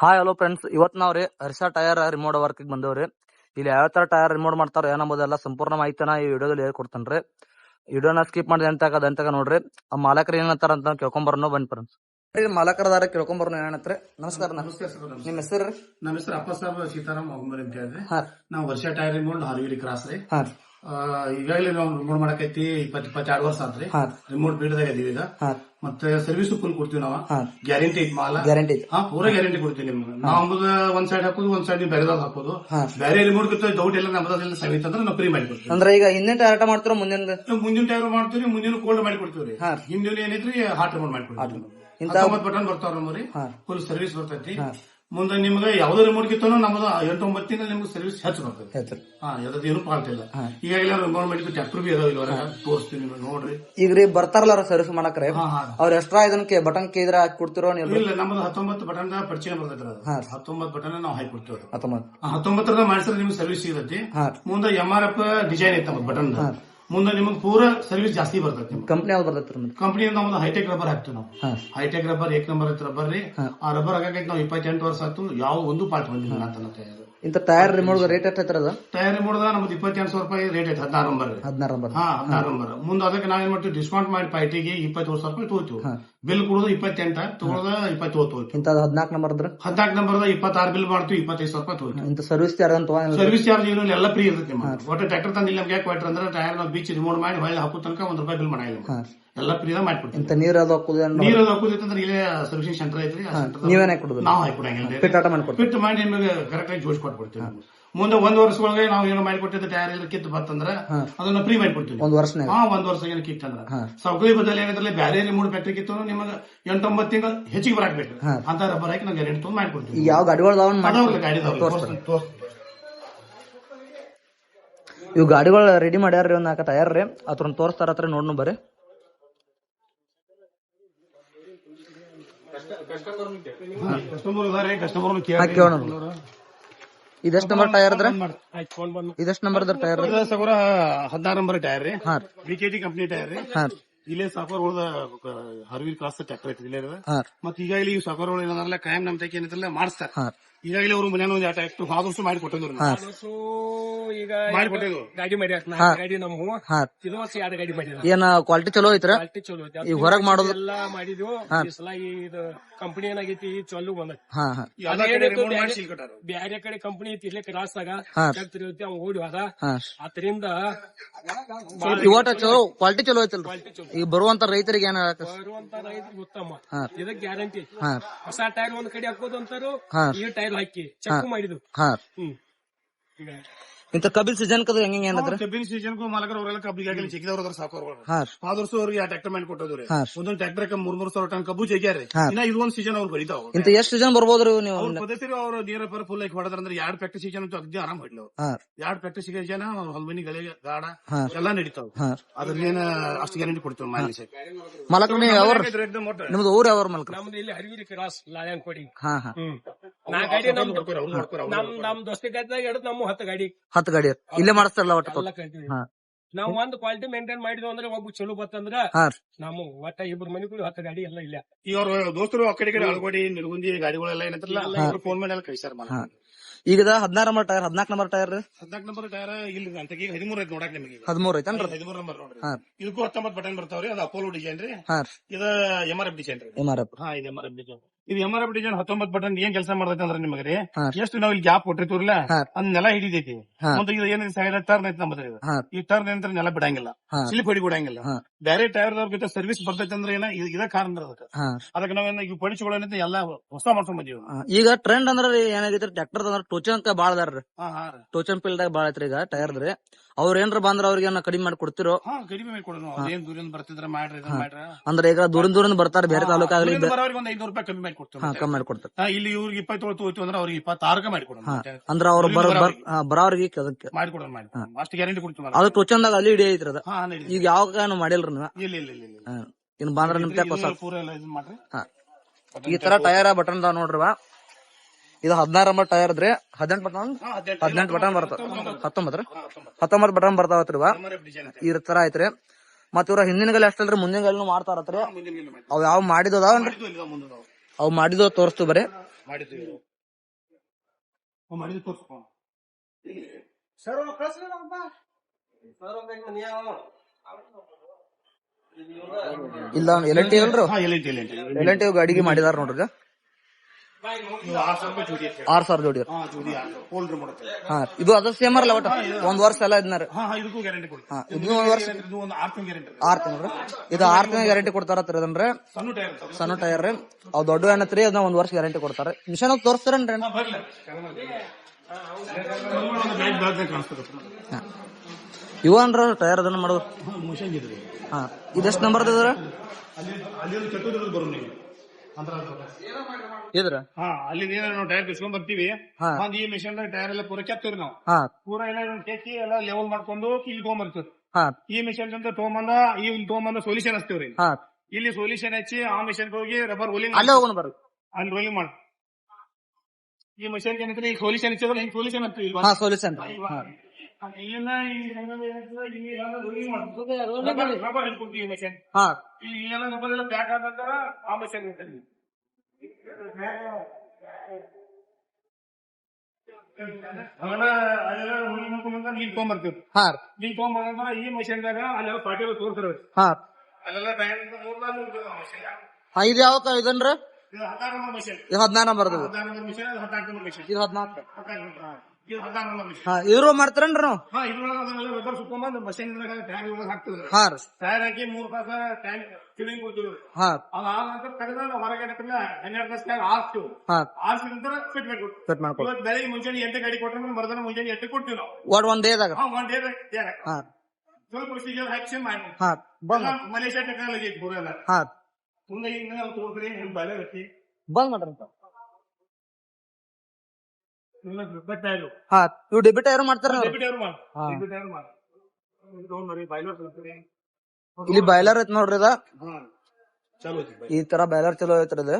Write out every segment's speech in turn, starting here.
Hi hello friends ಇವತ್ ನಾವ್ರಿ Harsha tyre remote work ಬಂದವ್ರಿ. ಇಲ್ಲಿ ಯಾವ ತರ ಟೈರ್ ರಿಮೋಟ್ ಮಾಡ್ತಾರ ಏನಂಬೋದೆಲ್ಲ ಸಂಪೂರ್ಣ ಮಾಹಿತಿನ ಈ ವಿಡಿಯೋದಲ್ಲಿ ಹೇಳ್ಕೊಡ್ತನ್ರಿ. ವಿಡಿಯೋನ ಸ್ಕಿಪ್ ಮಾಡಿದ ಅಂತ ಅದಂತಾಗ ನೋಡ್ರಿ. ಆ ಮಾಲಕರು ಏನಂತಾರ ಅಂತ ಕೇಳ್ಕೊಂಬರ್ನೋ ಬನ್ ಫ್ರೆಂಡ್ಸ್ ಮಾಲಕರದಾರ ಕೇಳ್ಕೊಂಬರ್ನ ಏನಂತ್ರಿ ನಮಸ್ಕಾರ ನಮಸ್ಕಾರ ಸರ್ ನಿಮ್ಮ ಹೆಸರು ನಮ್ಮ ಹೆಸರು ಅಪ್ಪ ಸಾಬ್ ಸೀತಾರಾಮ್ ಅಂತ ಹೇಳಿದ್ರೆ ಹಾ. ನಾವು ವರ್ಷ ಟೈರ್ ರಿಮೋಟ್ ಹಾರ್ವಿರಿ ಕ್ರಾಸ್ ರೀ. ಹಾ. ಈಗಾಗಲೇ ನಾವು ರಿಮೋಟ್ ಮಾಡಕೈತಿ ಇಪ್ಪತ್ ಇಪ್ಪತ್ತೆರಡು ವರ್ಷ ಆತ್ರಿ. ರಿಮೋಟ್ ಬೀಡದಾಗ ಇದೀವಿ ಈಗ. ಮತ್ತೆ ಸರ್ವಿಸ್ ಫುಲ್ ಕೊಡ್ತೀವಿ ನಾವು. ಗ್ಯಾರಂಟಿ ಐತಿ ಮಾಲ. ಗ್ಯಾರಂಟಿ ಹಾ ಪೂರ ಗ್ಯಾರಂಟಿ ಕೊಡ್ತೀವಿ ನಿಮ್ಗೆ. ನಾವು ಅಂಬುದ ಒಂದ್ ಸೈಡ್ ಹಾಕೋದು ಒಂದ್ ಸೈಡ್ ಬೇರೆದವ್ರು ಹಾಕೋದು. ಬೇರೆ ರಿಮೋಟ್ ಕಿತ್ತ ಡೌಟ್ ಎಲ್ಲ ನಮ್ಮದೆಲ್ಲ ಸವಿತ ಅಂದ್ರೆ ನಾವು ಫ್ರೀ ಮಾಡಿ ಕೊಡ್ತೀವಿ. ಅಂದ್ರೆ ಈಗ ಹಿಂದಿನ ಟೈರ್ ಮಾಡ್ತಾರ ಮುಂದಿನ ಮುಂದಿನ ಟೈರ್ ಮಾಡ್ತೀವಿ ಮುಂದಿನ ಕೋಲ್ಡ್ ಮಾಡಿ ಕೊಡ್ತೀವಿ ಹಿಂದಿನ ಏನೈತ್ರಿ ಹಾಟ್ ರಿಮೋಟ್ ಮಾಡಿ ಕೊಡ್ತೀವಿ. ಇಂತ ಬಟನ್ ಬರ್ತಾವ ನಮ್ಮರಿ. ಫುಲ್ ಸರ್ವಿಸ್ ಬರ್ತೈತಿ. ಮುಂದೆ ನಿಮ್ಗೆ ಯಾವ್ದೇ ರಿಮೋಟ್ ಕಿತ್ತನೋ ನಮ್ದು ಎಂಟೊಂಬತ್ತು ತಿಂಗಳು ನಿಮ್ಗೆ ಸರ್ವಿಸ್ ಹೆಚ್ಚು ಬರ್ತದೆ ಹಾ ಯಾವ್ದು ಏನು ಫಾಲ್ಟ್ ಇಲ್ಲ. ಈಗಾಗಲೇ ಗೌರ್ಮೆಂಟ್ ಮಾಡಿದ್ದು ಟ್ರ್ಯಾಕ್ಟರ್ ಬಿ ಅದಾವ ಇಲ್ಲಿ ತೋರಿಸ್ತೀನಿ ನೀವು ನೋಡ್ರಿ. ಈಗ ರೀ ಬರ್ತಾರಲ್ಲ ಸರ್ವಿಸ್ ಮಾಡಕ್ರೆ. ಅವ್ರ ಎಕ್ಸ್ಟ್ರಾ ಇದನ್ನ ಬಟನ್ ಕೇದ್ರ ಹಾಕಿ ಕೊಡ್ತಿರೋ ನೀವು ಇಲ್ಲ ನಮ್ದು ಹತ್ತೊಂಬತ್ತು ಬಟನ್ ಪರಿಚಯ ಬರ್ತೈತಿ ಅದು. ಹತ್ತೊಂಬತ್ತು ಬಟನ್ ನಾವು ಹಾಕಿ ಕೊಡ್ತೀವಿ ಹತ್ತೊಂಬತ್ತು. ಹತ್ತೊಂಬತ್ತರ ಮಾಡಿಸಿದ್ರೆ ನಿಮ್ಗೆ ಸರ್ವಿಸ್ ಹಾ. ಮುಂದೆ ಎಂ ಆರ್ ಎಫ್ ಡಿಸೈನ್ ಐತೆ ಬಟನ್ ಮುಂದೆ ನಿಮಗೆ ಪೂರ ಸರ್ವಿಸ್ ಜಾಸ್ತಿ ಬರ್ತೈತಿ ನಿಮ್ಗೆ. ಕಂಪ್ನಿ ಯಾವ್ದು ಬರ್ತೈತಿ ಕಂಪ್ನಿ ಅಂತ ಒಂದು ಹೈಟೆಕ್ ರಬ್ಬರ್ ಹಾಕ್ತೀವಿ ನಾವು. ಹಾ. ಹೈಟೆಕ್ ರಬ್ಬರ್ ಏಕ್ ನಂಬರ್ ಐತಿ ರಬ್ಬರ್ ರೀ. ಹಾ. ಆ ರಬ್ಬರ್ ಹಾಕೈತಿ ನಾವು ಇಪ್ಪತ್ತೆಂಟು ವರ್ಷ ಆಯ್ತು. ಯಾವ ಒಂದು ಪಾರ್ಟ್ ಬಂದಿಲ್ಲ ಅಂತ ತಯಾರು. ಇಂತ ಟೈರ್ ರಿಮೋಡ್ ರೇಟ್ ಎಷ್ಟು ಐತ್ರ ಅದು ಟೈರ್ ರಿಮೋಡ್ ನಮ್ದು ಇಪ್ಪತ್ತೆಂಟು ಸಾವಿರ ರೂಪಾಯಿ ರೇಟ್ ಐತೆ ಹದಿನಾರು ನಂಬರ್ ಹದಿನಾರು ನಂಬರ್ ಹಾ. ಹದಿನಾರು ನಂಬರ್ ಮುಂದೆ ಅದಕ್ಕೆ ನಾವೇನ್ ಮಾಡ್ತೀವಿ ಡಿಸ್ಕೌಂಟ್ ಮಾಡಿ ಪೈಟಿಗೆ ಇಪ್ಪತ್ತೊಂದು ಸಾವಿರ ರೂಪಾಯಿ ತಗೋತೀವಿ. ಬಿಲ್ ಕೊಡೋದು ಇಪ್ಪತ್ತೆಂಟ ತಗೊಳೋದ ಇಪ್ಪತ್ತೇಳು ತಗೋತೀವಿ. ಇಂತ ಹದಿನಾಲ್ಕು ನಂಬರ್ ಅಂದ್ರೆ? ಹದಿನಾಲ್ಕು ನಂಬರ್ ಇಪ್ಪತ್ತಾರು ಬಿಲ್ ಮಾಡ್ತೀವಿ ಇಪ್ಪತ್ತೈದು ಸಾವಿರ ರೂಪಾಯಿ ತಗೋತೀವಿ. ಇಂತ ಸರ್ವಿಸ್ ಚಾರ್ಜ್ ಅಂತ. ಸರ್ವಿಸ್ ಚಾರ್ಜ್ ಏನು ಎಲ್ಲ ಫ್ರೀ ಇರ್ತೈತಿ ಒಟ್ಟು ಟ್ರ್ಯಾಕ್ಟರ್ ತಂದಿಲ್ಲ ನಮ್ಗೆ ಯಾಕೆ ಕೊಟ್ರ ಅಂದ್ರೆ ಟೈರ್ ನಾವು ಬೀಚ್ ರಿಮೋಟ್ ಮಾಡಿ ಹೊಳ್ಳಿ ಹಾಕೋ ತನಕ ಒಂದ್ ರೂಪಾಯಿ ಬಿಲ್ ಮಾಡಿಲ್ಲ ಎಲ್ಲ ಫ್ರೀ ಮಾಡ್ಕೊಡ್ತೀವಿ. ನೀರ್ ನೀರು ಅದು ಹಾಕುದು ಅದು ನೀರು ಹಾಕೋದಿತ್ತಂದ್ರೆ ಇಲ್ಲೇ ಸರ್ವಿಸಿಂಗ್ ಸೆಂಟರ್ ಐತ್ರಿ ಆ center ದಾಗ ನೀವೇನ್ ಹಾಕೊಡುದು ನಾವು ಹಾಕೊಡಂಗಿಲ್ಲ ಫಿಟ್ ಆಟ ಮಾಡ್ಕೊಡ್ತೀವಿ. ಫಿಟ್ ಮಾಡಿ ನಿಮಗೆ ಕರೆಕ್ಟ್ ಆಗಿ ಜೋಡಿಸಿ ಕೊಟ್ಬಿಡ್ತೀವಿ ಮುಂದೆ ಒಂದ್ ವರ್ಷದೊಳಗೆ ನಾವು ಏನೋ ಮಾಡಿಕೊಟ್ಟಿದ್ದ ಟೈರ್ ಎಲ್ಲ ಕಿತ್ತು ಬತ್ತಂದ್ರೆ. ಅದನ್ನ ಫ್ರೀ ಮಾಡಿಕೊಡ್ತೀವಿ. ಒಂದ್ ವರ್ಷ ಹಾ ಒಂದ್ ವರ್ಷ ಏನು ಕಿಟ್ ಅಂದ್ರ. ಸೌಕರ್ಯ ಬದಲು ಏನಿದ್ರೆ ಬೇರೆ ಮೂರ್ ಫ್ಯಾಕ್ಟ್ರಿ ಕಿತ್ತು ನಿಮಗೆ ಎಂಟೊಂಬತ್ತು ತಿಂಗಳು ಹೆಚ್ಚಿಗೆ ಬರಾಕ್ಬೇಕು. ಅಂತ ರಬ್ಬರ್ ಹಾಕಿ ನಾವು ಗ್ಯಾರಂಟಿ ತೊಗೊಂಡು ಮಾಡ್ಕೊಡ್ತೀವಿ. ಈಗ ಯಾವ ಗಾಡಿಗಳು ಅದಾವ ಮಾಡಿ. ಇವ್ ಗಾಡಿಗಳು ರೆಡಿ ಮಾಡ್ಯಾರ್ರಿ ಒಂದ್ ನಾಲ್ಕ ತಯಾರ್ರಿ ರೀ. ಅತ್ರನ್ ತೋರಿಸ್ತಾರ ಹತ್ರ ನೋಡ್ನು ಬರ್ರಿ ಹಾ, customer ಇದಾರೆ ಕಸ್ಟಮರ್ ಹಾ, ಕೇಳೋಣ. ಇದೆಷ್ಟ್ ನಂಬರ್ ಟೈರ್ ಅದ್ರ ಇದೆಷ್ಟ್ ನಂಬರ್ ಅದ್ರ ಟೈರ್ ಸಗುರ ಹದಿನಾರು ನಂಬರ್ ಟೈರ್ ರೀ. ಹಾ ಬಿಕೆಟಿ ಕಂಪ್ನಿ ಟೈರ್ ರೀ. ಹಾ ಇಲ್ಲೇ ಸಾಫರ್ ಉಳ್ದ ಹರ್ವೀಲ್ ಕ್ರಾಸ್ ಟ್ರ್ಯಾಕ್ಟರ್ ಐತಿ ಇಲ್ಲೇ ಮತ್ತ ಈಗ ಇಲ್ಲಿ ಸಾಫರ್ ಸಾಕೋರ್ ಏನಂದ್ರಲ್ಲ ಕಾಯಂ ನಮ್ ತೈಕೆ ಏನಿದ್ರಲ್ಲ ಮಾಡಿಸ್ತಾರೆ ಈಗಾಗಲೇ ಅವರು ಮನೆಯ ಒಂದು ಆಟ ಇತ್ತು. ವರ್ಷ ಮಾಡಿ ಕೊಟ್ಟಿದ್ರು ಹಾ. ಈಗ ಮಾಡಿ ಕೊಟ್ಟಿದ್ರು ಗಾಡಿ ಮಾಡಿ ಹಾ. ಗಾಡಿ ನಮ್ಮ. ಹಾ. ಇದು ವರ್ಷ ಎರಡು ಗಾಡಿ ಮಾಡಿದ್ರು. ಏನ ಕ್ವಾಲಿಟಿ ಚಲೋ ಐತ್ರ? ಕ್ವಾಲಿಟಿ ಚಲೋ ಐತಿ. ಈಗ ಹೊರಗ್ ಮಾಡೋದು ಎಲ್ಲ ಮಾಡಿದ್ವು. ಈ ಸಲ ಇದು ಕಂಪನಿ ಏನಾಗೈತಿ ಚಲೋ ಬಂದ. ಹಾ ಹಾ. ಎಲ್ಲ ಕಡೆ remote ಮಾಡಿ seal ಕೊಟ್ಟಾರು. ಬ್ಯಾರೆ ಕಡೆ ಕಂಪನಿ ಐತಿ ಇಲ್ಲೇ ಕ್ರಾಸ್ ಆಗ ಹಾ. ಇರ್ತಿ ಅವ್ ಓಡಿ ಹೋದ. ಹಾ. ಅದರಿಂದ ಇವಟ ಚಲೋ ಕ್ವಾಲಿಟಿ ಚಲೋ ಐತಲ್ರಿ. ಈಗ ಬರುವಂತ ರೈತರಿಗೆ ಏನ ಬರುವಂತ ರೈತರಿಗೆ ಉತ್ತಮ. ಹಾ. ಇದಕ್ ಗ್ಯಾರಂಟಿ ಹಾ. ಹೊಸ ಟೈರ್ ಒಂದ್ ಕಡೆ ಹಾಕೋದು ಅಂತಾರು. ಹಾ. ಈ ಟೈರ್ ಹಾಕಿ ಚೆಕ್ ಮಾಡಿದ್ವು ಹಾ. ಹ್ಮ್. ಇಂತ ಕಬಿಲ್ ಸೀಸನ್ ಕದ ಹೆಂಗ ಏನದ್ರ ಕಬ್ಬಿನ ಸೀಸನ್ ಮಾಲಕರು ಅವರೆಲ್ಲ ಕಬ್ಬು ಆಗಲಿ ಚಿಕ್ಕದವ್ರ ಅದ್ರ ಸಾಕೋರ್ ಹಾ ಆದ ವರ್ಷ ಅವ್ರಿಗೆ ಆ ಟ್ರ್ಯಾಕ್ಟರ್ ಮಾಡಿ ಕೊಟ್ಟದ್ರಿ ಹಾ. ಒಂದೊಂದು ಟ್ರ್ಯಾಕ್ಟರ್ ಮೂರ್ ಮೂರ್ ಸಾವಿರ ಟನ್ ಕಬ್ಬು ಜಗ್ಯಾರಿ. ಹಾ. ಇನ್ನ ಇದೊಂದ್ ಸೀಸನ್ ಅವ್ರು ಬರೀತಾವ ಇಂತ ಎಷ್ಟ್ ಸೀಸನ್ ಬರ್ಬೋದ್ರಿ ನೀವು? ಅವ್ರ ಪದ್ಧತಿ ಅವ್ರು ನೀರ ಪರ ಫುಲ್ ಆಗಿ ಹೊಡೆದ್ರಂದ್ರೆ ಎರಡ್ ಪ್ಯಾಕ್ಟರ್ ಸೀಸನ್ ಅಂತೂ ಅಗ್ದಿ ಆರಾಮ್ ಹೊಡ್ಲಿ ಅವ್ರು ಹಾ ಎರಡ್ ಪ್ರಾಕ್ಟೀಸ್ ಸೀಸನ್ ಹೊಲ್ಮನಿ ಗಳೆ ಗಾಡ ಎಲ್ಲ ಎಲ್ಲಾ ನಡೀತಾವ. ಹಾ ಅದ್ರಲ್ಲೇನ ಅಷ್ಟು ಗ್ಯಾರಂಟಿ ಕೊಡ್ತೀವಿ ಮಾಲಿನ್ಯ ಮಲಕ್ ನೀವು ಯಾವ್ರ? ನಿಮ್ದು ಊರ್ ಯಾವ ಮಲಕ ನಮ್ದು ಇಲ್ಲಿ ಹರಿವಿರಿ ಕ್ರಾಸ್ ಲಾಯನ್ ಕೊಡಿ ಹಾ ಹಾ ನಾ ಗಾಡಿ ನಮ್ ನಮ್ ನಮ್ ದೋಸ್ತಿ ಗದ್ದೆದಾಗ ಹಿಡಿದು ನಮ್ಮ ಹತ್ತು ಗಾಡಿ. ಹತ್ತು ಗಾಡಿ ಇಲ್ಲೇ ಮಾಡಿಸ್ತಾರಲ್ಲ ಒಟ್ಟು ಎಲ್ಲ ಹಾ. ನಾವ್ ಒಂದ್ ಕ್ವಾಲಿಟಿ ಮೇಂಟೈನ್ ಮಾಡಿದ್ವಿ ಅಂದ್ರೆ ಒಬ್ಬ ಚಲೋ ಬತ್ತಂದ್ರ ಹಾ ರೀ. ನಮ್ಮ ಒಟ್ಟ ಇಬ್ರು ಮನಿ ಕೂಡ ಹತ್ತು ಗಾಡಿ ಎಲ್ಲ ಇಲ್ಲ. ಈಗ ಅವ್ರ ದೋಸ್ತರು ಆ ಕಡೆ ಈ ಕಡೆ ಅಳಗೋಡಿ ನಿಲ್ಗುಂದಿ ಗಾಡಿಗಳೆಲ್ಲ ಏನಂತಾರಲ್ಲ ಫೋನ್ ಮಾಡಿ ಎಲ್ಲ ಕಳಿಸ್ಯಾರ ಹಾ. ಈಗ ಹದಿನಾರು ನಂಬರ್ ಟೈರ್ ಹದಿನಾಲ್ಕು ನಂಬರ್ ಟೈರ್ ಹದಿನಾಲ್ಕು ನಂಬರ್ ಟೈರ್ ಇಲ್ಲಿ ಅಂತ ಈಗ ಹದಿಮೂರ್ ಐತಿ ನೋಡಕ್ ನಿಮಗೆ ಹದಿಮೂರ್ ಐತೇನ್ರಿ? ಹದಿಮೂರ್ ನಂಬರ್ ನೋಡ್ರಿ. ಹಾ. ಇದಕ್ಕೂ ಹತ್ತೊಂಬತ್ತು ಬಟನ್ ಬರ್ತಾವ್ರಿ ಅದು ಅಪೋಲೋ ಡಿಸೈನ್ ರೀ. ಹಾ ರೀ. ಇದು ಎಂ ಆರ್ ಎಫ್ ಡಿಸೈನ್ ರೀ. ಎಂ ಆರ್ ಎಫ್ ಹಾ ಇದು ಎಂ ಆರ್ ಎಫ್ ಡಿಸೈನ್ ಇದು ಎಂ ಆರ್ ಡಿಸೈನ್ ಹತ್ತೊಂಬತ್ತು ಬಟನ್ ಏನ್ ಕೆಲಸ ಮಾಡ್ತೈತೆ ಅಂದ್ರೆ ನಿಮಗೆ ರೀ ಹಾ. ಎಷ್ಟು ನಾವು ಇಲ್ಲಿ ಗ್ಯಾಪ್ ಕೊಟ್ಟಿರ್ತೀವ್ರಲ್ಲ ಹಾ. ಅದನ್ನೆಲ್ಲ ಹಿಡಿದೈತಿ ಹಾ. ಮುಂದೆ ಇದು ಏನಿದೆ ಸೈಡ್ ಟರ್ನ್ ಐತಿ ನಮ್ಮ ಇದು. ಹಾ ಈ ಟರ್ನ್ ಏನಂದ್ರೆ ನೆಲ ಬಿಡಂಗಿಲ್ಲ ಹಾ. ಸ್ಲಿಪ್ ಹೊಡಿ ಬಿಡಂಗಿಲ್ಲ ಹಾ. ಬೇರೆ ಟೈರ್ ಜೊತೆ ಸರ್ವಿಸ್ ಬರ್ತೈತೆ ಅಂದ್ರೆ ಏನ ಇದು- ಇದ ಕಾರಣ ಅದಕ್ಕೆ ಹಾ ಅದಕ್ಕೆ ನಾವೇನ ಈ ಪಡಿಸಿಕೊಳ್ಳೋಣ ಎಲ್ಲ ಹೊಸ ಮಾಡ್ಕೊಂಡ್ ಬಂದೀವಿ ಹಾ. ಈಗ ಟ್ರೆಂಡ್ ಅಂದ್ರ ಏನಾಗೈತ್ರಿ ಟ್ರ್ಯಾಕ್ಟರ್ ಅಂದ್ರ ಟೋಚನ್ ಅಂತ ಬಾಳ ಅದಾರ್ರಿ ಹಾ ಹಾ ರೀ. ಟೋಚನ್ ಫೀಲ್ಡ್ ಬಾಳ ಐತ್ರಿ ಈಗ ಟೈರ್ ರೀ ಅವ್ರ ಏನ್ರ ಬಂದ್ರ ಅವ್ರಿಗೆ ಏನ ಕಡಿಮೆ ಮಾಡಿ ಕೊಡ್ತಿರೋ? ಹಾ ಕಡಿಮೆ ಮಾಡಿ ಕೊಡೋಣ ಅದೇನ್ ದೂರಿಂದ ಬರ್ತಿದ್ರ ಮಾಡ್ರಿ ಇದನ್ನ ಮಾಡ್ರಿ. ಅಂದ್ರೆ ಈಗ ದೂರ ದೂರಿಂದ ಬರ್ತಾರ ಬೇರೆ ತಾಲೂಕು ಆಗಲಿ ದೂರಿಂದ ಬರೋರಿಗೆ ಒಂದ್ ಐನೂರು ರೂಪಾಯಿ ಕಮ್ಮಿ ಮಾಡಿ ಕೊಡ್ತಾರೆ ಹಾ ಕಮ್ಮಿ ಮಾಡಿ ಕೊಡ್ತಾರ. ಹಾ, ಇಲ್ಲಿ ಇವ್ರಿಗೆ ಇಪ್ಪತ್ತೇಳು ತಗೋತೀವಿ ಅಂದ್ರೆ ಅವ್ರಿಗೆ ಇಪ್ಪತ್ತಾರು ಮಾಡಿ ಕೊಡೋಣ ಅಂದ್ರ ಅವ್ರ ಬರ ಬರ್- ಹಾ, ಬರೋವ್ರಿಗೆ ಅದಕ್ಕೆ. ಮಾಡಿ ಕೊಡೋಣ ಮಾಡಿ ಅಷ್ಟು ಗ್ಯಾರಂಟಿ ಕೊಡ್ತೀವಿ ಅದು ಟೋಚನ್ದಾಗ ಅಲ್ಲಿ ಹಿಡಿ ಐತ್ರಿ ಅದ. ಹಾ ಈಗ ಯಾವ ಮಾಡಿಲ್ರಿ ನೀವು? ಇಲ್ಲ ಇಲ್ಲ ಇಲ್ಲ ಇಲ್ಲ. ಹಾ. ಇನ್ ಬಂದ್ರ ನಿಮ್ ಟ್ಯಾಕ್ ಹೊಸ ಪೂರ ಎಲ್ಲ ಇದು ಮಾಡ್ರಿ. ಹಾ. ಈ ತರ ಟೈರ್ ಬಟನ್ ಅದಾವ ನೋಡ್ರಿ. ಇದು ಹದಿನಾರು ನಂಬರ್ ಟೈರ್ ಇದ್ರಿ ಹದಿನೆಂಟು ಬಟನ್ ಹದಿನೆಂಟು. ಬಟನ್ ಬರ್ತದೆ ಹತ್ತೊಂಬತ್ತರ? ರೀ ಹತ್ತೊಂಬತ್ತು. ಬಟನ್ ಬರ್ತಾವತ್ರಿ. ಈ ತರ ಐತ್ರಿ. ಮತ್ ಇವ್ರ ಹಿಂದಿನ ಗಲ್ಲಿ ಅಷ್ಟಲ್ರಿ ಮುಂದಿನ ಗಲ್ಲಿ ಮಾಡ್ತಾರತ್ರಿ. ಅವ್ ಯಾವ ನಾವು. ಅವ್ ಮಾಡಿದ ತೋರಿಸ್ತು ಬರೀ. ಮಾಡಿದ್ವಿ ಮಾಡಿದ್ದು ತೋರ್ಸ್ಕೊ. ಇಲ್ಲ ಎಲ್ ಟಿ ಅಲ್ರಿ ಹಾ ಎಲ್ ಎಲ್ ಎಲ್ ಟಿ ಗಾಡಿಗೆ ಮಾಡಿದಾರ ನೋಡ್ರಿ. ಆರು ಸಾವಿರ ಜೋಡಿ ಹಾ ಇದು ಅದ ಸೇಮ್ ಅಲ್ಲ ಒಟ್ಟು? ಒಂದ್ ವರ್ಷ ಎಲ್ಲ ಇದನ್ನ ಇದು ಒಂದ್ ವರ್ಷ ಆರು ತಿಂಗಳು ಇದು ಆರ್ ತಿಂಗಳ ಗ್ಯಾರಂಟಿ ಕೊಡ್ತಾರ ಅದನ್ರಿ ಸಣ್ಣ ಟೈರ್ ರೀ. ಅವ್ ದೊಡ್ಡ ಏನತ್ರಿ ಅದನ್ನ ಒಂದ್ ವರ್ಷ ಗ್ಯಾರಂಟಿ ಕೊಡ್ತಾರ. ಮಿಷನ್ ತೋರಿಸ್ತಾರೇನ್ರಿ? ಕಾಣಿಸ್ತದೆ ಇವ ಅನ್ರ ಟೈರ್ ಅದನ್ನ ಮಾಡೋದು? ಹಾ ಇದೆಷ್ಟ್ ನಂಬರ್ ಇದ್ರ ಇದ್ರ ಹಾ ಅಲ್ಲಿ ಟೈರ್ ಬಿಸ್ಕೊಂಡ್ ಬರ್ತೀವಿ. ಹಾ. ಒಂದ್ ಈ ಮಿಷನ್ ಟೈರ್ ಎಲ್ಲ ಪೂರ ಕೆತ್ತವ್ರಿ ನಾವು. ಹಾ. ಪೂರ ಎಲ್ಲ ಕೆತ್ತಿ ಎಲ್ಲ ಲೆವೆಲ್ ಮಾಡ್ಕೊಂಡು ಇಲ್ಲಿ ತೊಗೊಂಬರ್ತೇವೆ ಹಾ. ಈ ಮಿಷನ್ ಅಂತ ತೊಗೊಂಬಂದ ಈ ಇಲ್ಲಿ ತೊಗೊಂಬಂದ ಸೊಲ್ಯೂಷನ್ ಹಚ್ತೇವ್ರಿ ಹಾ. ಇಲ್ಲಿ ಸೊಲ್ಯೂಷನ್ ಹಚ್ಚಿ ಆ ಮಿಷನ್ ಹೋಗಿ ರಬ್ಬರ್ ರೋಲಿಂಗ್ ಅಲ್ಲೇ ಹೋಗೋಣ ಬರ್ರಿ. ಅಲ್ಲಿ ರೋಲಿಂಗ್ ಮಾಡ. ಈ ಮಿಷನ್ ಏನಂದ್ರೆ ಈ ಸೊಲ್ಯೂಷನ್ ಹಚ್ಚಿದ್ರೆ ಹಿಂಗ್ ಸೊಲ್ಯೂಷನ್ ಹಚ್ತೀವಿ ಹಾ ಸೊಲ್ಯೂಷನ್ ಹಾ ನೀರ್ ತೊಗೊಂಬರ್ತೀವಿ ಹಾ. ನೀರ್ ತೊಗೊಂಬಂದ್ರ ಈ ಮಷೀನ್ದಾಗ ಅಲ್ಲೆಲ್ಲ ಪಾಟಿ ತೋರ್ಸ್ತಾರೆ ಹಾ ಅಲ್ಲೆಲ್ಲ ಇದು ಯಾವ ಇದನ್ರಿ ಇದು ಹದಿನಾರು ನಂಬರ್ ಮಿಷನ್ ಇದು ಹದಿನಾರು ನಂಬರ್ ಇದು ಮಿಷನ್ ಅದು ಹದಿನಾಲ್ಕು ಇದು ಹದಿನಾಲ್ಕು ಹಾ ಇದ್ರು ಮಾಡ್ತಾರೇನ್ರಿ ನಾವು? ಹಾ ಇದ್ರೊಳಗ ರಬ್ಬರ್ ಟ್ಯಾಂಕ್ ಒಳಗೆ ಹಾಕ್ತಿದ್ರು. ಹಾ ರೀ. ಟೈರ್ ಹಾಕಿ ಮೂರ್ ತಾಸ ಟ್ಯಾಂಕ್ ಕ್ಲೀನಿಂಗ್ ಕೊಡ್ತಿದ್ರು. ಹಾ. ಅದಾದ ನಂತರ ತೆಗೆದ ಹೊರಗೆ ಏನಂತಿಲ್ಲ ಹನ್ನೆರಡು ತಾಸ ಟ್ಯಾಂಕ್ ಆರ್ಸ್ತೀವಿ ಹಾ. ಆರ್ಸಿದ ನಂತರ ಫಿಟ್ ಮಾಡ್ಕೊಡಿ ಇವತ್ತು ಬೆಳಿಗ್ಗೆ ಮುಂಜಾನೆ ಎಂಟು ಗಾಡಿ ಕೊಟ್ಟರೆ ಮರ್ದನ ಮುಂಜಾನೆ ಎಂಟು ಕೊಡ್ತೀವಿ ನಾವು. ಒಟ್ ಒಂದ್ ಡೇದಾಗ? ಹಾ ಒನ್ ಡೇ ಹಾ. ಸ್ವಲ್ಪ ಪ್ರೊಸೀಜರ್ ಮಾಡಿ. ಹಾ ಬಂದ್ ಎಲ್ಲ ಮಲೇಷ್ಯಾ ಟೆಕ್ನಾಲಜಿ ಐತಿ ಪೂರ ಎಲ್ಲ ಹಾ. ಮುಂದೆ ಹಿಂಗ ನಾವು ತೋರ್ಸ್ರಿ ನಿಮ್ ಬಲೆ ಐತಿ ಬಂದ್ ಮಾಡ್ರಿ ಇಲ್ಲ ಹಾ ಇವ್ ಡೆಬಿಟ್ ಯಾರು ಮಾಡ್ತಾರ ಡೆಬಿಟ್ ಯಾರು ಮಾಡಿ ಹಾ. ಡೆಬಿಟ್ ಯಾರು ಮಾಡಿ ಇದು ನೋಡಿ ಬಾಯ್ಲರ್ ತರ್ತೀರಿ ಇಲ್ಲಿ ಬಾಯ್ಲರ್ ಐತ್ ನೋಡ್ರಿ ಇದ. ಹಾ ಚಲೋ ಐತಿ ಈ ತರ ಬಾಯ್ಲರ್ ಚಲೋ ಐತ್ರಿ ಅದ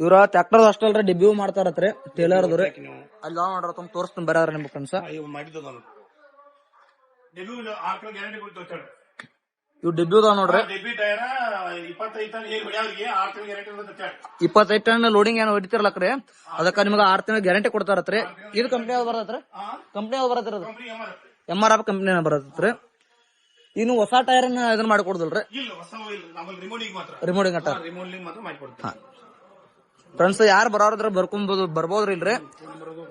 ಇವ್ರ ಟ್ರ್ಯಾಕ್ಟರ್ ಅಷ್ಟಲ್ರಿ ಡೆಬ್ಯೂ ಮಾಡ್ತಾರತ್ರಿ ಟೇಲರ್ ಅದ್ರಿ ಅಲ್ಲಿ ನೋಡ್ರ ತುಂಬ ತೋರಿಸ್ತೀನಿ ಬರಾರ ನಿಮ್ ಫ್ರೆಂಡ್ಸ್ ಇವ್ ಮಾಡಿದ್ದು ನಾನು ಡೆಬ್ಯೂ ಆಕಳ ಗ್ಯಾರಂಟಿ ಕೊಡ್ತೇವೆ ಇವ್ ಡೆಬ್ಯೂ ಅದಾವ ನೋಡ್ರಿ. ಟೈರ ಇಪ್ಪತ್ತೈದು ಟನ್ ಲೋಡಿಂಗ್ ಹೊಡ್ಯಾವ್ರಿಗೆ ಆರು ತಿಂಗಳು ಗ್ಯಾರಂಟಿ ಇರ್ತೈತೆ ಇಪ್ಪತ್ತೈದು ಟನ್ ಲೋಡಿಂಗ್ ಏನ್ ಹೊಡಿತಿರ್ಲಕ್ರಿ ಅದಕ್ಕ ನಿಮ್ಗೆ ಆರ್ ತಿಂಗಳ ಗ್ಯಾರಂಟಿ ಕೊಡ್ತಾರತ್ರಿ. ಇದು ಕಂಪ್ನಿ ಯಾವ್ದು ಬರತ್ರಿ ಕಂಪ್ನಿ ಯಾವ್ದು ಬರತ್ರಿ company M R F company ಬರತ್ರಿ ಇನ್ನು ಹೊಸ ಟೈರ್ ಇದನ್ನ ಮಾಡ್ಕೊಡ್ದಲ್ರಿ? ಇಲ್ಲ ಹೊಸ ಇಲ್ಲ. ನಮ್ಮಲ್ಲಿ ರಿಮೋಟಿಗೆ ಮಾತ್ರ. ಅಟ್ಟ? ರಿಮೋಟಿಂಗ್ ಮಾತ್ರ ಮಾಡಿಕೊಡ್ತೀವಿ. ಫ್ರೆಂಡ್ಸ್ ಯಾರು ಬರೋದ್ರ ಬರ್ಕೊಂಬೋದು ಬರ್ಬೋದ್ರಿ ಇಲ್ರಿ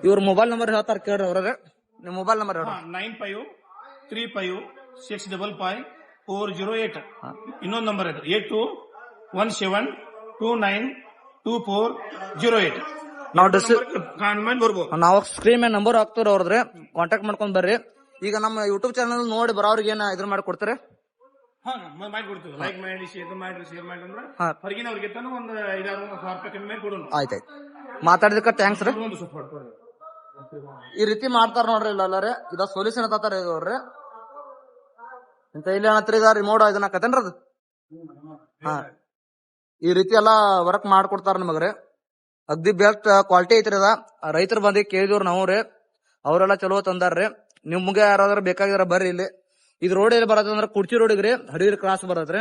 ಇವ್ರ ಮೊಬೈಲ್ ನಂಬರ್ ಹೇಳ್ತಾರ ಕೇಳ್ರಿ ಅವ್ರಿಗೆ ನಿಮ್ ಮೊಬೈಲ್ ನಂಬರ್ ಹೇಳ್ರಿ. Nine five three five six double five four zero eight ಇನ್ನೊಂದು ನಂಬರ್ ಇದೆ. Eight two one seven two nine two four zero eight ನಾವು ಡಿಸ್ ಬರ್ಬೋದು. ನಾವು ಸ್ಕ್ರೀನ್ ಮೇಲೆ ನಂಬರ್ ಹಾಕ್ತಾರೆ ಅವ್ರದ್ರೆ. ಕಾಂಟ್ಯಾಕ್ಟ್ ಮಾಡ್ಕೊಂಡ್ ಬರ್ರಿ. ಈಗ ನಮ್ಮ ಯೂಟ್ಯೂಬ್ ಚಾನಲ್ ನೋಡಿ ಬರೋರಿಗೆ ಏನ ಇದ್ರ ಮಾಡಿ ಕೊಡ್ತಾರೆ? ಮಾಡ್ಕೊಡ್ತೀವಿ ಲೈಕ್ ಮಾಡಿ ಶೇರ್ ಮಾಡಿ ಶೇರ್ ಮಾಡಿ ಅಂದ್ರೆ ಹಾ. ಹೊರಗಿನ ಅವ್ರಿಗೆ ತಾನು ಒಂದು ಐದಾರು ಸಾವಿರ ರೂಪಾಯಿ ಕಡಿಮೆ ಕೊಡೋಣ. ಆಯ್ತಾಯ್ತು. ಮಾತಾಡಿದಕ್ಕ ಥ್ಯಾಂಕ್ಸ್ ರೀ. ಈ ರೀತಿ ಮಾಡ್ತಾರ ನೋಡ್ರಿ ಇಲ್ಲ ಎಲ್ಲಾರೆ ಇದ ಸೊಲ್ಯೂಷನ್ ಅತ್ತಾರ ಇವ್ರಿ ಇಂತ ಇಲ್ಲಿ ಏನತ್ರಿ ಇದ ರಿಮೋಟ್ ಇದನ್ನ ಕತೇನ್ರಿ ಅದು? ಹಾ. ಈ ರೀತಿ ಎಲ್ಲಾ ವರ್ಕ್ ಮಾಡ್ಕೊಡ್ತಾರ ನಿಮಗ್ರಿ ಅಗ್ದಿ ಬೆಸ್ಟ್ ಕ್ವಾಲಿಟಿ ಐತ್ರಿ ಅದ. ರೈತರು ಬಂದಿ ಕೇಳಿದವ್ರು ನಾವು ರೀ ಅವರೆಲ್ಲ ಚಲೋ ತಂದಾರ್ರಿ. ನಿಮ್ಗೆ ಯಾರಾದ್ರೂ ಬೇಕಾಗಿದ್ರ ಬರ್ರಿ ಇಲ್ಲಿ. ಇದು ರೋಡ್ ಎಲ್ಲಿ ಬರತ್ತಂದ್ರ ಕುಡ್ಚಿ ರೋಡಿಗೆ ರೀ. ಹರಿದ್ರ ಕ್ರಾಸ್ ಬರತ್ರಿ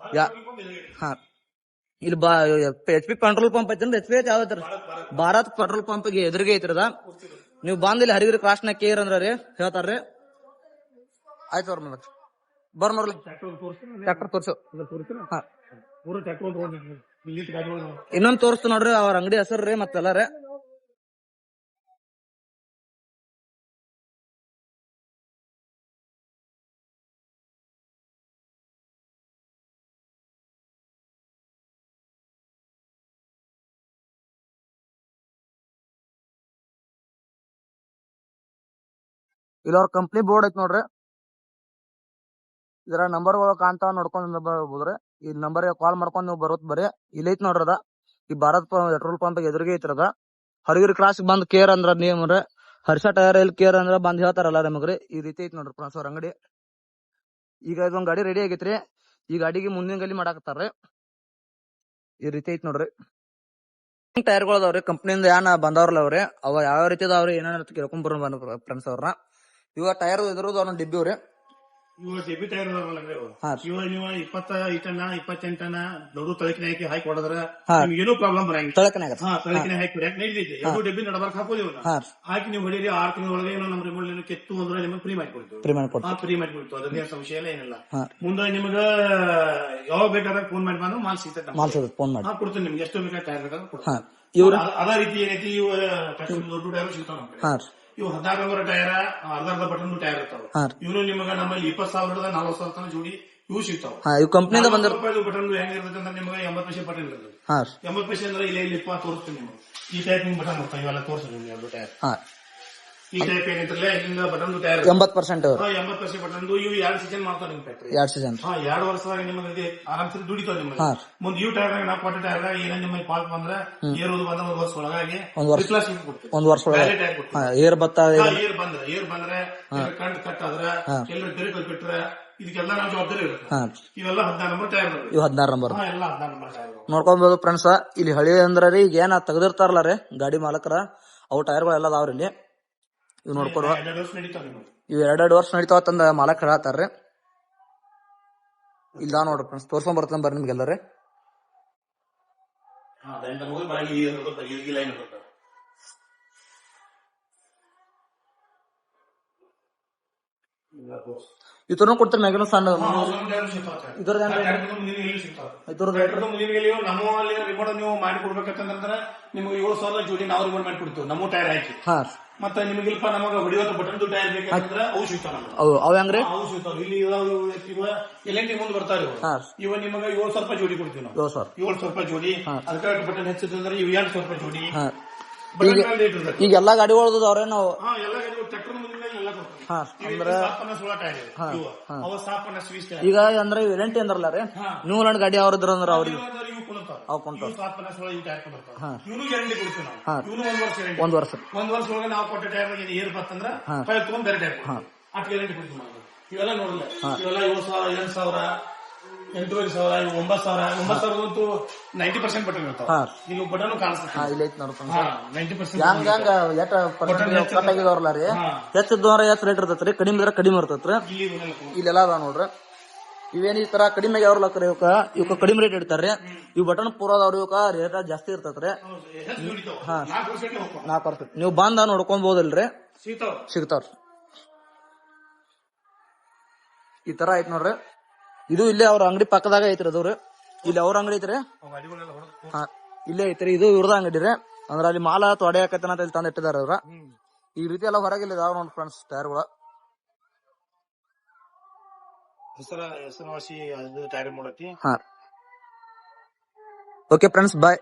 ಯಾ ಹಾ. ಇಲ್ಲಿ ಬಾ ಎಚ್ ಪಿ ಪೆಟ್ರೋಲ್ ಪಂಪ್ ಐತಿ ಎಚ್ ಪಿ ಐತಿ ಯಾವ್ದು ಭಾರತ್ ಪೆಟ್ರೋಲ್ ಪಂಪ್ಗೆ ಎದುರಿಗೆ ಐತ್ರದ ನೀವು ಬಂದ ಇಲ್ಲಿ ಹರಿಗಿರಿ ಕ್ರಾಸ್ನ ಕೇರ್ ಅಂದ್ರ ರೀ. ಹೇಳ್ತಾರ್ರಿ. ಆಯ್ತು ಅವ್ರ ಮತ್ತೆ ಬರ್ ನೋಡ್ಲಿ ಟ್ರ್ಯಾಕ್ಟರ್ ತೋರ್ಸು. ಇನ್ನೊಂದ್ ತೋರಿಸ್ತು ನೋಡ್ರಿ ಅವ್ರ ಅಂಗಡಿ ಹೆಸರು ರೀ ಮತ್ತೆಲ್ಲ ರೀ. ಇಲ್ಲ ಅವ್ರ ಕಂಪ್ನಿ ಬೋರ್ಡ್ ಐತ್ ನೋಡ್ರಿ. ಇದರ ನಂಬರ್ ಕಾಣ್ತಾವ ನೋಡ್ಕೊಂಡ್ ಬರ್ಬೋದ್ರಿ. ಈ ನಂಬರ್ ಕಾಲ್ ಮಾಡ್ಕೊಂಡ್ ನೀವು ಬರೋದ್ ಬರೀ ಇಲ್ಲಿ ಐತ್ ನೋಡ್ರಿ ಅದ. ಈ ಭಾರತ್ ಪೆಟ್ರೋಲ್ ಪಂಪ್ ಎದುರಿಗೆ ಐತ್ರದ ಹರಗಿರಿ ಕ್ರಾಸ್ ಬಂದ್ ಕೇರ್ ಅಂದ್ರ ನೇಮ್ ರೀ ಹರ್ಷ ಟೈರ್ ಎಲ್ ಕೇರ್ ಅಂದ್ರ ಬಂದ್ ಹೇಳ್ತಾರಲ್ಲ ನಮಗ್ರಿ, ಈ ರೀತಿ ಐತಿ ನೋಡ್ರಿ ಫ್ರೆಂಡ್ಸ್ ಅವ್ರ ಅಂಗಡಿ. ಈಗ ಇದೊಂದ್ ಗಾಡಿ ರೆಡಿ ಆಗೈತ್ರಿ. ಈ ಗಾಡಿಗೆ ಮುಂದಿನ ಗಲಿ ಮಾಡಾಕತ್ತಾರ್ರಿ. ಈ ರೀತಿ ಐತಿ ನೋಡ್ರಿ. ಟೈರ್ಗಳು ಅದಾವ್ರಿ ಕಂಪ್ನಿಯಿಂದ ಯಾನ ಬಂದವ್ರಲ್ಲ ಅವ್ರಿ, ಅವ ಯಾವ ರೀತಿ ಅದಾವ್ರಿ ಏನೇನ್ ಕೇಳ್ಕೊಂಡ್ ಬರೋ ಫ್ರೆಂಡ್ಸ್ ಅವ್ರನ್ನ ಇವಾಗ ಟೈರ್ ಇದ್ರದ್ದು ಅವ್ನ ಡಿಬ್ಬಿ ಅವ್ರಿ ಇವ ಡೆಬಿ ಟೈರ್ ಅದಾವಲ್ಲ ಇವು. ನೀವು ಇಪ್ಪತ್ತ ಐಟನ ಇಪ್ಪತ್ತೆಂಟನ ದೊಡ್ಡ ತಳಕಿನ ಹಾಕಿ ಹಾಕಿ ಹೊಡೆದ್ರ. ಏನು ಏನೂ ಪ್ರಾಬ್ಲಮ್ ಬರಂಗಿಲ್ಲ. ತಳಕನೆ ಹಾಕಿ ಹೊಡ್ಯಾಕ್ ನಡೀತೈತಿ ಎರಡು ಡೆಬ್ಬಿ ನಡಬಾರ್ಕ್ ಹಾಕೋದು ಇವನ್ನ ಹಾ. ಹಾಕಿ ನೀವು ಹೊಡೀರಿ ಆರ್ ತಿಂಗಳೊಳಗೆ ಏನೋ ನಮ್ಮ ರಿಮೋಟ್ ಕೆತ್ತು ಅಂದ್ರೆ ನಿಮಗೆ ಫ್ರೀ ಮಾಡಿ ಕೊಡ್ತೀವಿ. ಫ್ರೀ ಮಾಡಿ ಕೊಡ್ತೀವಿ. ಫ್ರೀ ಮಾಡಿ ಕೊಡ್ತೀವಿ. ಅದ್ರದ್ದೇನು ಸಮಸ್ಯೆ ಇಲ್ಲ ಏನಿಲ್ಲ. ಮುಂದೆ ನಿಮಗ ಯಾವಾಗ ಬೇಕಾದಾಗ ಫೋನ್ ಮಾಡಿ ಮಾಲ್ ಸಿಗ್ತೈತೆ. ಮಾಲ್ ಸಿಗುತ್ತೆ ಫೋನ್ ಮಾಡಿ. ಕೊಡ್ತೀನಿ ನಿಮ್ಗೆ. ಎಷ್ಟು ಬೇಕಾದ್ರೆ ಟೈರ್ ಬೇಕಾದ್ರೆ ಕೊಡ್ತೀನಿ. ಅದ- ರೀತಿ ಏನೈತಿ ಇವ ಕಸ್ಟಮರ್ ದೊಡ್ಡ ಸಿಗ್ತಾವ ನಮ್ಮ ಕಡೆ. ಇವು ಹದಿನಾರು ನಂಬರ್ ಟೈರ್ ಅರ್ಧ ಅರ್ಧ ಬಟನ್ ಟೈರ್ ಇರ್ತಾವ. ಇವನು ನಿಮಗ ನಮ್ಮಲ್ಲಿ ಇಪ್ಪತ್ ಸಾವಿರದ ನಲ್ವತ್ತು ಸಾವಿರ ತನಕ ಜೋಡಿ ಇವು ಸಿಗ್ತಾವ. ಹಾ ಬಂದ ರೂಪಾಯಿ ಬಟನ್ ಹೆಂಗ್ ಇರ್ತೈತೆ ಅಂದ್ರೆ ನಿಮಗೆ ಎಂಬತ್ತು ಪೈಸೆ ಬಟನ್ ಇರ್ತದೆ ಎಂಬತ್ ಪೈಸೆ ಅಂದ್ರೆ ಇಲ್ಲ ಇಲ್ಲಿ ಇಪ್ಪ ತೋರಿಸ್ತೀನಿ ನಿಮ್ಗೆ. ಈ ಟೈಪ್ ನಿಮ್ಗೆ ಬಟನ್ ಬರ್ತಾವ ಇವೆಲ್ಲ ತೋರಿಸ್ತೀನಿ ಎರಡು ಟೈರ್ ಈ ಟೈಪ್ ಏನೈತ್ರಲ್ಲ ಇಲ್ಲಿಂದ ಬಟನ್ ಟೈರ್ ಎಂಬತ್ ಪರ್ಸೆಂಟ್ ಎಂಬತ್ತು ಪೈಸೆ ಬಟನ್. ಇವು ಎರಡು ಸೀಸನ್ ಮಾಡ್ತಾವ ನಿಮ್ ಫ್ಯಾಕ್ಟ್ರಿ ಎರಡ್ ಸೀಸನ್ ಹಾ ಎರಡು ವರ್ಷದಾಗ ನಿಮಗೆ ಆರಾಮ್ಸರಿ ದುಡಿತಾವ ನಿಮಗೆ ಹಾ. ಮುಂದೆ ಇವು ಟೈರ್ದಾಗ ನಾ ಕೊಟ್ಟ ಟೈರ್ದಾಗ ಏನ ನಿಮಗೆ ಪಾಲ್ಟ್ ಬಂದ್ರೆ ಏರೋದು ಬಂದ್ರೆ ಒಂದು ವರ್ಷ ಒಳಗಾಗಿ ಒಂದ್ ವರ್ಷ- ರಿಪ್ಲೇಸ್ಮೆಂಟ್ ಕೊಡ್ತೀವಿ. ಒಂದ್ ವರ್ಷ ಒಳಗೆ. ಕೊಡ್ತೀವಿ. ಏರ್ ಬತ್ತ ಏರ್ ಬಂದ್ರೆ ಏರ್ ಬಂದ್ರೆ ಇದಕ್ಕೆಲ್ಲ ನಾವು ಜವಾಬ್ದಾರಿ ಇರುತ್ತೆ. ಇವೆಲ್ಲ ಹದಿನಾರು ನಂಬರ್ ಟೈರ್. ಇವ್ ಹದಿನಾರು ನಂಬರ್ ಹಾ ಎಲ್ಲ ಹದಿನಾರು ನಂಬರ್ ಟೈರ್ ಇದಾವೆ. ನೋಡ್ಕೊಬೋದು ಫ್ರೆಂಡ್ಸ್ ಇಲ್ಲಿ ಹಳಿ ಅಂದ್ರ ರೀ ಈಗ ಏನ ತೆಗ್ದಿರ್ತಾರಲ್ಲ ರೀ ಗಾಡಿ ಮಾಲಕರ ಅವು ಟೈರ್ಗಳೆಲ್ಲ ಅದಾವ್ರಿ ಇಲ್ಲಿ. ಇವ್ ನೋಡ್ಕೊಡುವ ಇವ್ ಎರಡೆರಡು ವರ್ಷ ನಡೀತಾವ ತಂದ ಮಾಲಕ್ ಹೇಳತ್ತಾರ್ರಿ. ಇಲ್ಲ ನೋಡ್ರಿ ಫ್ರೆಂಡ್ಸ್ ತೋರ್ಸ್ಕೊಂಡ್ ಬರ್ತಾನೆ ಬರ್ರಿ ನಿಮ್ಗೆಲ್ಲ ರೀ ಹಾ ಕೊಡ್ತಾರೆ ಮ್ಯಾಗಿನ ಸಣ್ಣ ಹಾ, ಅದೊಂದು ಟೈರ್ ಸಿಗ್ತಾವೆ. ಇದ್ರದ್ದು ಆ ಟೈರ್ ಮುಂದಿನ ಇಲ್ಲಿ ಸಿಗ್ತಾವೆ. ಇದ್ರದ್ದು ಟ್ರ್ಯಾಕ್ಟರ್ದು ಮುಂದಿನ ನಮ್ಮ ಅಲ್ಲಿ ರಿಮೋಟ್ ನೀವು ಮಾಡಿ ಕೊಡ್ಬೇಕಂತಂದ್ರೆ ನಿಮ್ಗೆ ಏಳು ಸಾವಿರ ಜೋಡಿ ನಾವು ರಿಪೋರ್ಟ್ ಮಾಡಿ ಕೊಡ್ತೀವಿ ನಮ್ಮ ಟೈರ್ ಹಾಕಿ. ಹಾ. ಮತ್ತೆ ನಿಮಗಿಲ್ಪ ನಮಗ ಹೊಡಿಯೋದು ಬಟನ್ ಟೈರ್ ಬೇಕಂದ್ರೆ ಅವು ಸಿಗ್ತಾವ ನಮ್ಗೆ. ಅವು ಅವ್ ಹೆಂಗ್ರಿ? ಅವು ಸಿಗ್ತಾವ. ಇಲ್ಲಿ ಇದಾವ ಇವ ಎಲ್ ಮುಂದೆ ಬರ್ತಾರೆ ಇವು. ನಿಮಗೆ ಏಳು ಸಾವಿರ ರೂಪಾಯಿ ಜೋಡಿ ಕೊಡ್ತೀವಿ ನಾವು. ಏಳು ಸಾವಿರ. ಏಳು ಸಾವಿರ ರೂಪಾಯಿ ಜೋಡಿ ಅದಕ್ಕೆ ಬಟನ್ ಹೆಚ್ಚಿದ್ರೆ ಇವು ಎರಡು ಸಾವಿರ ರೂಪಾಯಿ ಜೋಡಿ ಈಗ ಎಲ್ಲಾ ಗಾಡಿಗಳು ಅವ್ರೆ ನಾವು. ಹಾ ಎಲ್ಲ ಟ್ರ್ಯಾಕ್ಟರ್ ಮುಂದಿನ ಎಲ್ಲ ಕೊಡ್ತೀವಿ ಹಾ ಇವು ಸ್ಥಾಪನ ಸೋಳ ಟೈರ್ ಇವು. ಅವ ಸ್ಥಾಪನ ಸ್ವೀಸ್ ಈಗ ಅಂದ್ರೆ ವ್ಯಾರಂಟಿ ಅಂದ್ರಲ್ಲ ರೀ? ಹಾ. ನೀವು ಲ್ಯಾಂಡ್ ಗಾಡಿ ಅವ್ರದ್ರ ಅಂದ್ರ ಅವ್ರಿಗೆ. ಇವು ಇವು ಕುಂತಾವ. ಅವ್ ಕೊಂಟಾವ್ ಇವು ಸ್ಥಾಪನ ಸೋಳ ಇವು ಟೈರ್ ಕುಂದಿರ್ತಾವ. ಹಾ. ಇವ್ನು ಗ್ಯಾರಂಟಿ ಕೊಡ್ತೀವಿ ನಾವು. ಇವನು ಒಂದ್ ವರ್ಷ ಗ್ಯಾರಂಟಿ ಒಂದ್ ವರ್ಷ. ಒಂದ್ ವರ್ಷ ಒಳಗೆ ನಾವು ಕೊಟ್ಟ ಟೈರ್ ಏರ್ ಬತ್ತಂದ್ರ ಹಾ. ಫೈಲ್ ತಗೊಂಡ್ ಬೇರೆ ಟೈರ್ ಅಟ್ ಗ್ಯಾರಂಟಿ ಕೊಡ್ತೀವಿ ನಾವು. ಇವೆಲ್ಲ ನೋಡಲ್ಲ. ಇವೆಲ್ಲ ಏಳು ಸಾವಿರ ಎಂಟು ಸಾವಿರ. ಎಂಟೂವರೆ ಸಾವಿರ ಇವು ಒಂಬತ್ತು ಸಾವಿರ ಒಂಬತ್ತು ಸಾವಿರದಂತೂ ನೈಂಟಿ ಪರ್ಸೆಂಟ್ ಬಟನ್ ಇರ್ತಾವ. ಹಾ. ಇಲ್ಲಿ ಬಟನ್ ಕಾಣಿಸ್ತದೆ ಹಾ ಇಲ್ಲ ಐತಿ ನೋಡ್ರಿ ಹಾ ನೈಂಟಿ ಪರ್ಸೆಂಟ್ ಹೆಂಗ ಹೆಂಗ ಎಟ್ ಪರ್ಸೆಂಟ್ ಕಟ್ ಆಗಿದವ್ರಲ್ಲ ರೀ? ಹಾ. ಹೆಚ್ಚಿದ್ದವ್ರ ಹೆಚ್ಚು ರೇಟ್ ಇರ್ತೈತ್ರಿ ಕಡಿಮೆ ಇದ್ರೆ ಕಡಿಮೆ ಇರ್ತೈತ್ರಿ ಇಲ್ಲಿ. ಇಲ್ಲೆಲ್ಲ ಅದಾವ ನೋಡ್ರಿ. ಇವೇನ್ ಈ ತರ ಕಡಿಮೆ ಆಗ್ಯಾವ್ರಲ್ಲ ಕರೆ ಇವಕ್ಕ ಇವಕ್ಕ ಕಡಿಮೆ ರೇಟ್ ಇಡ್ತಾರ್ರಿ ಇವ್ ಬಟನ್ ಪೂರ ಅದಾವ್ರಿ ಇವಕ್ಕ ರೇಟ್ ಜಾಸ್ತಿ ಇರ್ತೈತ್ರಿ ಹೌದು, ಹೆಚ್ಚು ದುಡಿತಾವ. ನಾಲ್ಕು ಹೋಗ್ತಾವ. ನೀವು ಬಂದ ನೋಡ್ಕೊಂಬೋದಲ್ರಿ. ಸಿಗ್ತಾವ. ಸಿಗ್ತಾವ್ರಿ. ಈ ತರ ಐತ್ ನೋಡ್ರಿ. ಇದು ಇಲ್ಲೇ ಅವ್ರ ಅಂಗಡಿ ಪಕ್ಕದಾಗ ಐತ್ರಿ ಅದವ್ರು ಇಲ್ಲಿ ಅವ್ರ ಅಂಗಡಿ ಐತ್ರಿ. ಹಾ ಇಲ್ಲೇ ಐತ್ರಿ. ಇದು ಇವ್ರದ ಅಂಗಡಿ ರೀ. ಅಂದ್ರ ಅಲ್ಲಿ ಮಾಲ ತೊಡೆ ಹಾಕತ್ತನ ಅಂತ ಇಲ್ಲಿ ತಂದ ಇಟ್ಟಿದಾರ ಅವ್ರ. ಈ ರೀತಿ ಎಲ್ಲ ಹೊರಗಿಲ್ಲ ಇದಾವ ನೋಡಿ ಫ್ರೆಂಡ್ಸ್ ಟೈರ್ಗಳು. ಹೆಸರ ಹೆಸರುವಾಸಿ ಅದು ಟೈರ್ ಮಾಡತಿ ಹಾ ಓಕೆ ಫ್ರೆಂಡ್ಸ್ ಬಾಯ್